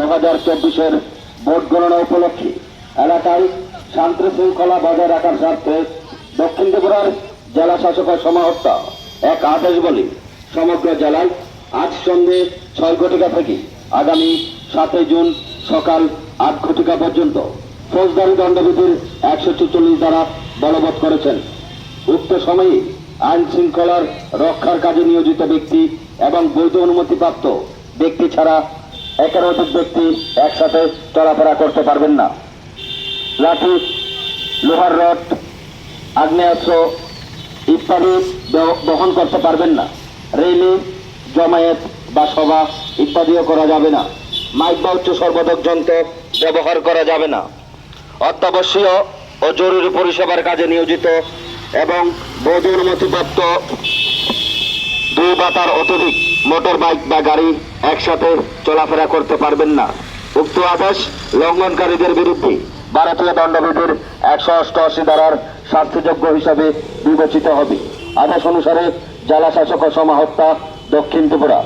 দু হাজার চব্বিশের ভোট গণনা উপলক্ষে এলাকায় শান্তি শৃঙ্খলা বজায় রাখার স্বার্থে দক্ষিণ ত্রিপুরার জেলা শাসকের সমাহর্তা এক আদেশ বলে সমগ্র জেলায় আজ সন্ধে ছয় ঘটিকা থেকে আগামী সাতই জুন সকাল আট ঘটিকা পর্যন্ত ফৌজদারি দণ্ডবিধির একশো চুচল্লিশ দ্বারা বলবৎ করেছেন। উক্ত সময়ে আইন শৃঙ্খলার রক্ষার কাজে নিয়োজিত ব্যক্তি এবং বৈধ অনুমতিপ্রাপ্ত ব্যক্তি ছাড়া একের অধিক ব্যক্তি একসাথে চলাফেরা করতে পারবেন না। লাঠি, লোহার রড, আগ্নেয়াস্ত্র ইত্যাদি বহন করতে পারবেন না। রেলি, জমায়েত বা সভা ইত্যাদিও করা যাবে না। মাইক বা উচ্চ সর্বাধক যন্ত্র ব্যবহার করা যাবে না। অত্যাবশ্যীয় ও জরুরি পরিষেবার কাজে নিয়োজিত এবং বৈধ অনুমতিপ্রাপ্ত দুই বা তার অত্যধিক মোটর বাইক বা গাড়ি একসাথে চলাফেরা করতে পারবেন না। উক্ত আদেশ লঙ্ঘনকারীদের বিরুদ্ধে ভারতীয় দণ্ডবিধির একশো অষ্টআশি ধারার শাস্তিযোগ্য হিসাবে বিবেচিত হবে। আদেশ অনুসারে জেলা শাসক সমাহত্যা দক্ষিণ ত্রিপুরা।